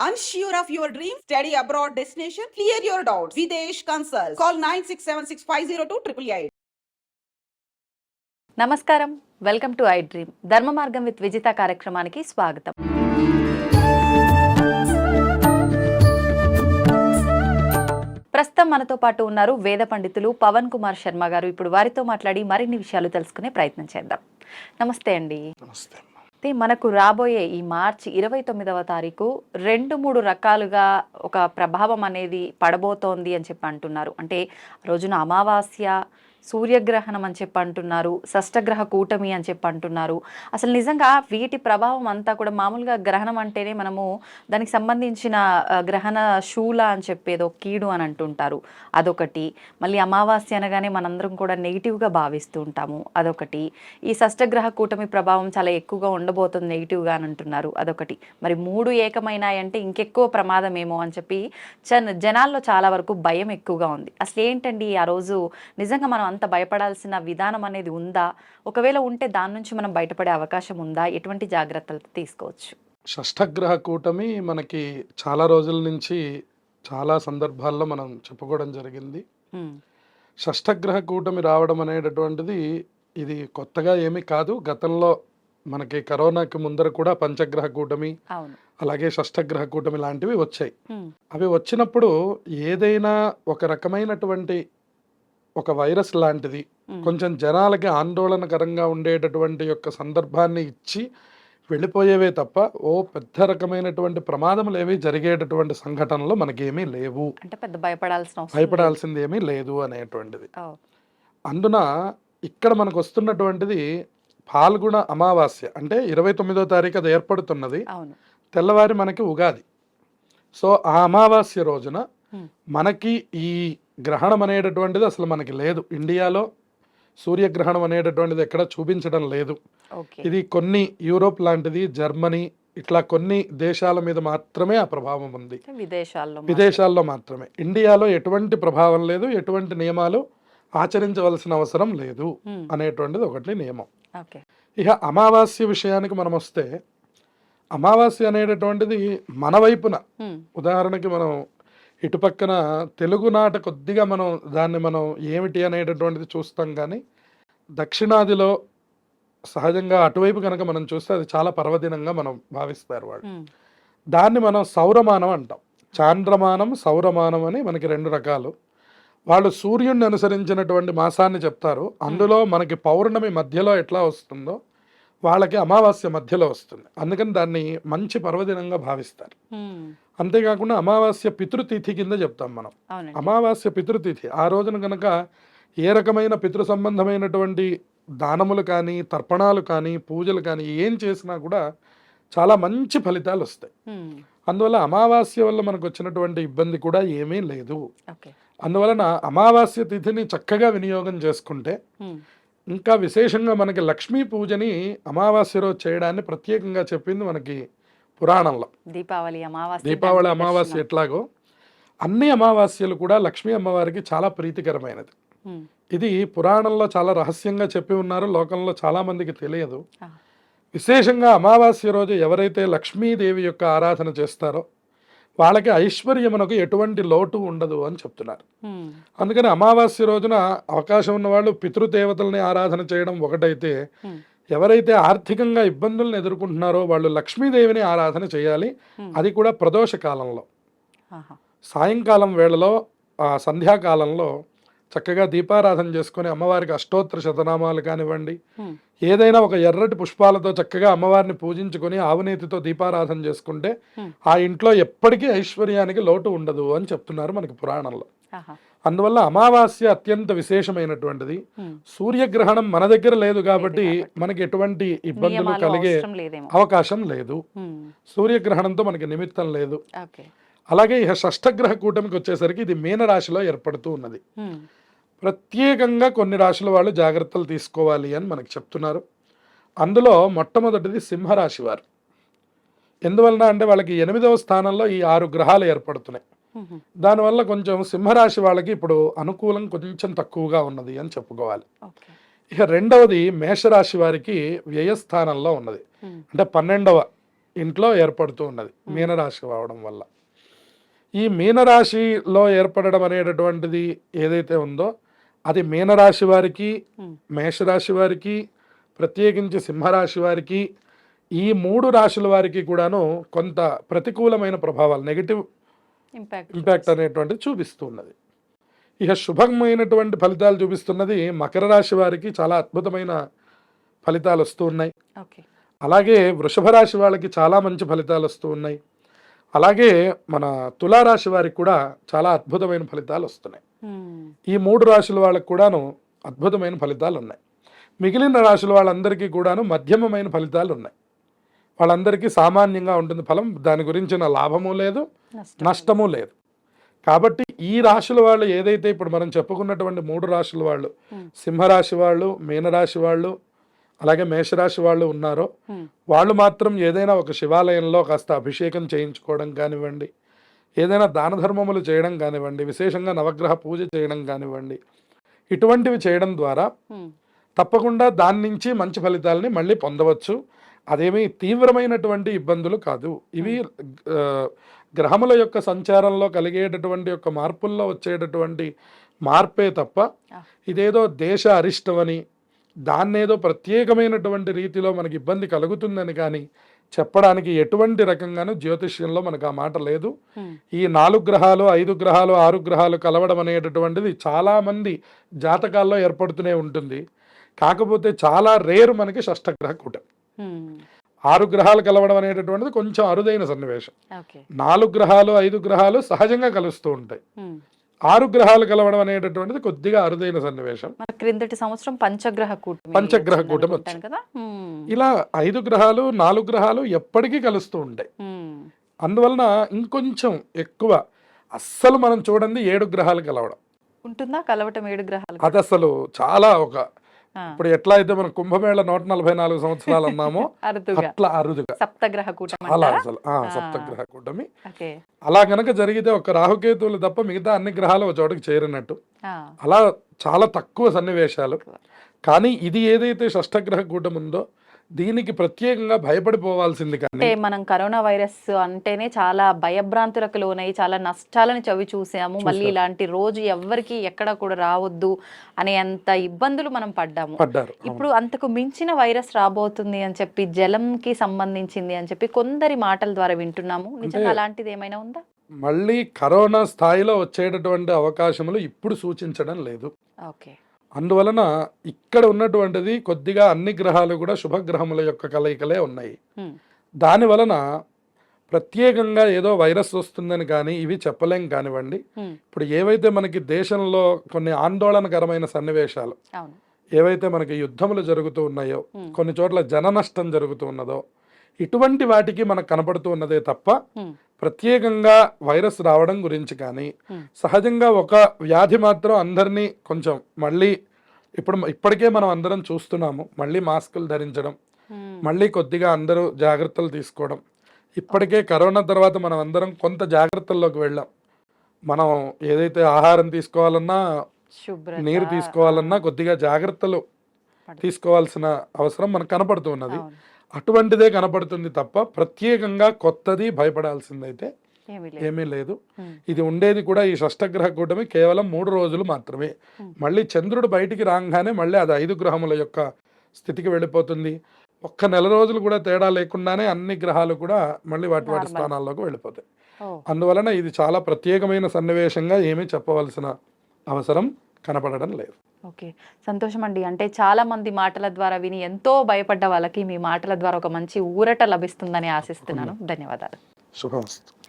Unsure of your dream? Study abroad destination? Clear your doubts. Videsh Consult. Call 9676502888. నమస్కారం welcome to I dream Dharma Margam with Vijitha కార్యక్రమానికి స్వాగతం ప్రస్తుతం మనతో పాటు ఉన్నారు వేద పండితులు పవన్ కుమార్ శర్మ గారు ఇప్పుడు వారితో మాట్లాడి మరిన్ని విషయాలు తెలుసుకునే ప్రయత్నం చేద్దాం నమస్తే అండి నమస్తే. అయితే మనకు రాబోయే ఈ మార్చి ఇరవై తొమ్మిదవ తారీఖు రెండు మూడు రకాలుగా ఒక ప్రభావం అనేది పడబోతోంది అని చెప్పి అంటున్నారు. అంటే రోజున అమావాస్య సూర్యగ్రహణం అని చెప్పి అంటున్నారు షష్టగ్రహ కూటమి అని చెప్పి అంటున్నారు. అసలు నిజంగా వీటి ప్రభావం అంతా కూడా మామూలుగా గ్రహణం అంటేనే మనము దానికి సంబంధించిన గ్రహణ శూల అని చెప్పేదో కీడు అని అంటుంటారు. అదొకటి. మళ్ళీ అమావాస్య అనగానే మనందరం కూడా నెగిటివ్గా భావిస్తూ ఉంటాము. అదొకటి. ఈ షష్టగ్రహ కూటమి ప్రభావం చాలా ఎక్కువగా ఉండబోతుంది నెగిటివ్గా అని అంటున్నారు. అదొకటి. మరి మూడు ఏకమైనాయంటే ఇంకెక్కువ ప్రమాదం ఏమో అని చెప్పి చన్ జనాల్లో చాలా వరకు భయం ఎక్కువగా ఉంది. అసలు ఏంటండి ఆ రోజు? నిజంగా మనం అంత భయపడాల్సిన విధానం అనేది ఉందా? ఒకవేళ ఉంటే దాని నుంచి మనం బయటపడే అవకాశం ఉందా? ఎటువంటి జాగ్రత్తలు తీసుకోవచ్చు? షష్ఠగ్రహ కూటమి మనకి చాలా రోజుల నుంచి చాలా సందర్భాల్లో మనం చెప్పుకోవడం జరిగింది. షష్ఠగ్రహ కూటమి రావడం అనేటటువంటిది ఇది కొత్తగా ఏమీ కాదు. గతంలో మనకి కరోనాకి ముందర కూడా పంచగ్రహ కూటమి అలాగే షష్ఠగ్రహ కూటమి లాంటివి వచ్చాయి. అవి వచ్చినప్పుడు ఏదైనా ఒక రకమైనటువంటి ఒక వైరస్ లాంటిది. కొంచెం జనాలకి ఆందోళనకరంగా ఉండేటటువంటి యొక్క సందర్భాన్ని ఇచ్చి వెళ్ళిపోయేవే తప్ప ఓ పెద్ద రకమైనటువంటి ప్రమాదములు ఏవి జరిగేటటువంటి సంఘటనలు మనకేమీ లేవు. అంటే పెద్ద భయపడాల్సిన. భయపడాల్సింది ఏమీ లేదు అనేటువంటిది. అందున ఇక్కడ మనకు వస్తున్నటువంటిది పాల్గొన అమావాస్య అంటే ఇరవై తొమ్మిదో తారీఖు అది ఏర్పడుతున్నది. తెల్లవారి మనకి ఉగాది. సో ఆ అమావాస్య రోజున. మనకి ఈ గ్రహణం అనేటటువంటిది అసలు మనకి లేదు. ఇండియాలో సూర్యగ్రహణం అనేటటువంటిది ఎక్కడ చూపించడం లేదు. ఇది కొన్ని యూరోప్ లాంటిది జర్మనీ ఇట్లా కొన్ని దేశాల మీద మాత్రమే ఆ ప్రభావం ఉంది. విదేశాల్లో. విదేశాల్లో మాత్రమే. ఇండియాలో ఎటువంటి ప్రభావం లేదు ఎటువంటి నియమాలు ఆచరించవలసిన అవసరం లేదు అనేటువంటిది ఒకటి నియమం. ఇక అమావాస్య విషయానికి మనం వస్తే అమావాస్య అనేటటువంటిది మన వైపున. ఉదాహరణకి మనం ఇటుపక్కన తెలుగునాట కొద్దిగా మనం దాన్ని మనం ఏమిటి అనేటటువంటిది చూస్తాం కానీ దక్షిణాదిలో సహజంగా అటువైపు కనుక మనం చూస్తే అది చాలా పర్వదినంగా మనం భావిస్తారు వాళ్ళు. ఉమ్, దాన్ని మనం సౌరమానం అంటాం. చాంద్రమానం సౌరమానం అని మనకి రెండు రకాలు. వాళ్ళు సూర్యుడిని అనుసరించినటువంటి మాసాన్ని చెప్తారు. అందులో మనకి పౌర్ణమి మధ్యలో ఎట్లా వస్తుందో వాళ్ళకి అమావాస్య మధ్యలో వస్తుంది. అందుకని దాన్ని మంచి పర్వదినంగా భావిస్తారు. అంతేకాకుండా అమావాస్య పితృతిథి కింద చెప్తాం మనం. అమావాస్య పితృతిథి ఆ రోజున కనుక ఏ రకమైన పితృ సంబంధమైనటువంటి దానములు కానీ తర్పణాలు కానీ పూజలు కానీ ఏం చేసినా కూడా చాలా మంచి ఫలితాలు వస్తాయి. అందువల్ల అమావాస్య వల్ల మనకు వచ్చినటువంటి ఇబ్బంది కూడా ఏమీ లేదు. అందువలన అమావాస్య తిథిని చక్కగా వినియోగం చేసుకుంటే ఇంకా విశేషంగా మనకి లక్ష్మీ పూజని అమావాస్య రోజు చేయడాన్ని ప్రత్యేకంగా చెప్పింది మనకి పురాణంలో. దీపావళి అమావాస్య దీపావళి అమావాస్య. ఎట్లాగో? అన్ని అమావాస్యలు కూడా లక్ష్మీ అమ్మవారికి చాలా ప్రీతికరమైనది. ఇది పురాణంలో చాలా రహస్యంగా చెప్పి ఉన్నారు లోకంలో చాలా మందికి తెలియదు. విశేషంగా అమావాస్య రోజు ఎవరైతే లక్ష్మీదేవి యొక్క ఆరాధన చేస్తారో వాళ్ళకి ఐశ్వర్యమునకు ఎటువంటి లోటు ఉండదు అని చెప్తున్నారు. అందుకని అమావాస్య రోజున అవకాశం ఉన్న వాళ్ళు పితృదేవతల్ని ఆరాధన చేయడం ఒకటైతే ఎవరైతే ఆర్థికంగా ఇబ్బందులను ఎదుర్కొంటున్నారో వాళ్ళు లక్ష్మీదేవిని ఆరాధన చేయాలి. అది కూడా ప్రదోష కాలంలో సాయంకాలం వేళలో ఆ సంధ్యాకాలంలో చక్కగా దీపారాధన చేసుకొని అమ్మవారికి అష్టోత్తర శతనామాలు కానివ్వండి. ఏదైనా ఒక ఎర్రటి పుష్పాలతో చక్కగా అమ్మవారిని పూజించుకొని ఆవునేతితో దీపారాధన చేసుకుంటే. ఆ ఇంట్లో ఎప్పటికీ ఐశ్వర్యానికి లోటు ఉండదు అని చెప్తున్నారు మనకి పురాణంలో. అందువల్ల అమావాస్య అత్యంత విశేషమైనటువంటిది. సూర్యగ్రహణం మన దగ్గర లేదు కాబట్టి. మనకి ఎటువంటి ఇబ్బందులు కలిగే అవకాశం లేదు. సూర్యగ్రహణంతో మనకి నిమిత్తం లేదు. అలాగే ఇక షష్ఠగ్రహ కూటమికి వచ్చేసరికి ఇది మీనరాశిలో ఏర్పడుతూ ఉన్నది. ప్రత్యేకంగా కొన్ని రాశుల వాళ్ళు జాగ్రత్తలు తీసుకోవాలి అని మనకి చెప్తున్నారు. అందులో మొట్టమొదటిది సింహరాశి వారు. ఎందువలన అంటే వాళ్ళకి ఎనిమిదవ స్థానంలో ఈ ఆరు గ్రహాలు ఏర్పడుతున్నాయి. దానివల్ల కొంచెం సింహరాశి వాళ్ళకి ఇప్పుడు అనుకూలం కొంచెం తక్కువగా ఉన్నది అని చెప్పుకోవాలి. ఇక రెండవది మేషరాశి వారికి వ్యయస్థానంలో ఉన్నది. అంటే పన్నెండవ ఇంట్లో ఏర్పడుతూ ఉన్నది మీనరాశి అవడం వల్ల. ఈ మీనరాశిలో ఏర్పడడం అనేటటువంటిది ఏదైతే ఉందో అది మీనరాశి వారికి. మేషరాశి వారికి ప్రత్యేకించి సింహరాశి వారికి ఈ మూడు రాశుల వారికి కూడాను కొంత ప్రతికూలమైన ప్రభావాలు నెగిటివ్ ఇంపాక్ట్ అనేటువంటిది చూపిస్తూ ఉన్నది ఇక శుభమైనటువంటి ఫలితాలు చూపిస్తున్నది మకర రాశి వారికి చాలా అద్భుతమైన ఫలితాలు వస్తూ ఉన్నాయి. అలాగే వృషభ రాశి వాళ్ళకి చాలా మంచి ఫలితాలు వస్తూ ఉన్నాయి. అలాగే మన తులారాశి వారికి కూడా చాలా అద్భుతమైన ఫలితాలు వస్తున్నాయి. ఈ మూడు రాశుల వాళ్ళకి కూడాను అద్భుతమైన ఫలితాలు ఉన్నాయి. మిగిలిన రాశుల వాళ్ళందరికీ కూడాను మధ్యమమైన ఫలితాలు ఉన్నాయి. వాళ్ళందరికీ సామాన్యంగా ఉంటుంది ఫలం దాని గురించిన లాభము లేదు నష్టము లేదు. కాబట్టి ఈ రాశుల వాళ్ళు ఏదైతే ఇప్పుడు మనం చెప్పుకున్నటువంటి మూడు రాశుల వాళ్ళు. సింహరాశి వాళ్ళు మీనరాశి వాళ్ళు అలాగే మేషరాశి వాళ్ళు ఉన్నారో వాళ్ళు మాత్రం ఏదైనా ఒక శివాలయంలో కాస్త అభిషేకం చేయించుకోవడం కానివ్వండి ఏదైనా దాన ధర్మములు చేయడం కానివ్వండి విశేషంగా నవగ్రహ పూజ చేయడం కానివ్వండి ఇటువంటివి చేయడం ద్వారా తప్పకుండా దాని నుంచి మంచి ఫలితాలని మళ్ళీ పొందవచ్చు. అదేమీ తీవ్రమైనటువంటి ఇబ్బందులు కాదు. ఇవి గ్రహముల యొక్క సంచారంలో కలిగేటటువంటి యొక్క మార్పుల్లో వచ్చేటటువంటి మార్పే తప్ప. ఇదేదో దేశ అరిష్టమని దాన్నేదో ప్రత్యేకమైనటువంటి రీతిలో మనకి ఇబ్బంది కలుగుతుందని కానీ చెప్పడానికి ఎటువంటి రకంగానూ జ్యోతిష్యంలో మనకు ఆ మాట లేదు. ఈ నాలుగు గ్రహాలు ఐదు గ్రహాలు ఆరు గ్రహాలు కలవడం అనేటటువంటిది చాలామంది జాతకాల్లో ఏర్పడుతూనే ఉంటుంది. కాకపోతే చాలా రేరు మనకి షష్టగ్రహ కూటమి ఆరు గ్రహాలు కలవడం అనేటటువంటిది కొంచెం అరుదైన సన్నివేశం. నాలుగు గ్రహాలు ఐదు గ్రహాలు సహజంగా కలుస్తూ ఉంటాయి. ఆరు గ్రహాలు కలవడం అనేటటువంటిది కొద్దిగా అరుదైన సన్నివేశం. క్రిందటి సంవత్సరం పంచగ్రహ కూటమి పంచగ్రహ కూటమి కదా. ఇలా ఐదు గ్రహాలు నాలుగు గ్రహాలు ఎప్పటికీ కలుస్తూ ఉంటాయి. అందువలన ఇంకొంచెం ఎక్కువ అస్సలు మనం చూడండి ఏడు గ్రహాలు కలవడం. ఉంటుందా? కలవటం ఏడు గ్రహాలు అది అసలు చాలా ఒక ఇప్పుడు ఎట్లా అయితే మనం కుంభమేళ నూట నలభై నాలుగు సంవత్సరాలు అన్నామో అట్లా అరుదుగా. సప్తగ్రహ కూటమి అంటారా? అసలు. సప్తగ్రహ కూటమి. అలా గనక జరిగితే ఒక రాహుకేతువులు తప్ప మిగతా అన్ని గ్రహాలు ఒక చోటకి చేరినట్టు. అలా చాలా తక్కువ సన్నివేశాలు. కానీ ఇది ఏదైతే షష్టగ్రహ కూటమి ఉందో దీనికి ప్రత్యేకంగా భయపడిపోవాల్సింది కానీ అంటే మనం కరోనా వైరస్ అంటేనే చాలా భయభ్రాంతులకు లోనై చాలా నష్టాలను చవి చూసాము. మళ్ళీ. ఇలాంటి రోజు ఎవ్వరికి ఎక్కడ కూడా రావద్దు అనే అంత ఇబ్బందులు మనం పడ్డాము. ఇప్పుడు అంతకు మించిన వైరస్ రాబోతుంది అని చెప్పి జలంకి సంబంధించింది అని చెప్పి కొందరి మాటల ద్వారా వింటున్నాము. నిజంగా అలాంటిది ఏమైనా ఉందా? మళ్ళీ కరోనా స్థాయిలో వచ్చేటటువంటి అవకాశములు ఇప్పుడు సూచించడం లేదు. ఓకే. అందువలన ఇక్కడ ఉన్నటువంటిది కొద్దిగా అన్ని గ్రహాలు కూడా శుభగ్రహముల యొక్క కలయికలే ఉన్నాయి. దాని వలన ప్రత్యేకంగా ఏదో వైరస్ వస్తుందని కానీ ఇవి చెప్పలేం కానివ్వండి. ఇప్పుడు ఏవైతే మనకి దేశంలో కొన్ని ఆందోళనకరమైన సన్నివేశాలు ఏవైతే మనకి యుద్ధములు జరుగుతూ ఉన్నాయో. కొన్ని చోట్ల జన నష్టం జరుగుతూ ఉన్నదో ఇటువంటి వాటికి మనకు కనపడుతూ ఉన్నదే తప్ప. ప్రత్యేకంగా వైరస్ రావడం గురించి కానీ. సహజంగా ఒక వ్యాధి మాత్రం అందరినీ కొంచెం మళ్ళీ ఇప్పుడు ఇప్పటికే మనం అందరం చూస్తున్నాము మళ్ళీ మాస్కులు ధరించడం. మళ్ళీ కొద్దిగా అందరూ జాగ్రత్తలు తీసుకోవడం ఇప్పటికే కరోనా తర్వాత మనం అందరం కొంత జాగ్రత్తల్లోకి వెళ్ళాం మనం ఏదైతే ఆహారం తీసుకోవాలన్నా నీరు తీసుకోవాలన్నా కొద్దిగా జాగ్రత్తలు. తీసుకోవాల్సిన అవసరం మనకు కనపడుతున్నది అవును. అటువంటిదే కనపడుతుంది తప్ప ప్రత్యేకంగా కొత్తది భయపడాల్సిందైతే ఏమీ లేదు. ఇది ఉండేది కూడా ఈ షష్టగ్రహ కూటమి కేవలం మూడు రోజులు మాత్రమే. మళ్ళీ చంద్రుడు బయటికి రాగానే మళ్ళీ అది ఐదు గ్రహముల యొక్క స్థితికి వెళ్ళిపోతుంది ఒక్క నెల రోజులు కూడా తేడా లేకుండానే అన్ని గ్రహాలు కూడా మళ్ళీ వాటి వాటి. స్థానాల్లోకి వెళ్ళిపోతాయి అందువలన ఇది చాలా ప్రత్యేకమైన సన్నివేశంగా ఏమీ చెప్పవలసిన అవసరం కనపడడం లేదు. ఓకే. సంతోషం అండి అంటే చాలా మంది మాటల ద్వారా విని ఎంతో భయపడ్డ వాళ్ళకి మీ మాటల ద్వారా ఒక మంచి ఊరట లభిస్తుందని ఆశిస్తున్నాను. ధన్యవాదాలు. శుభమస్తు.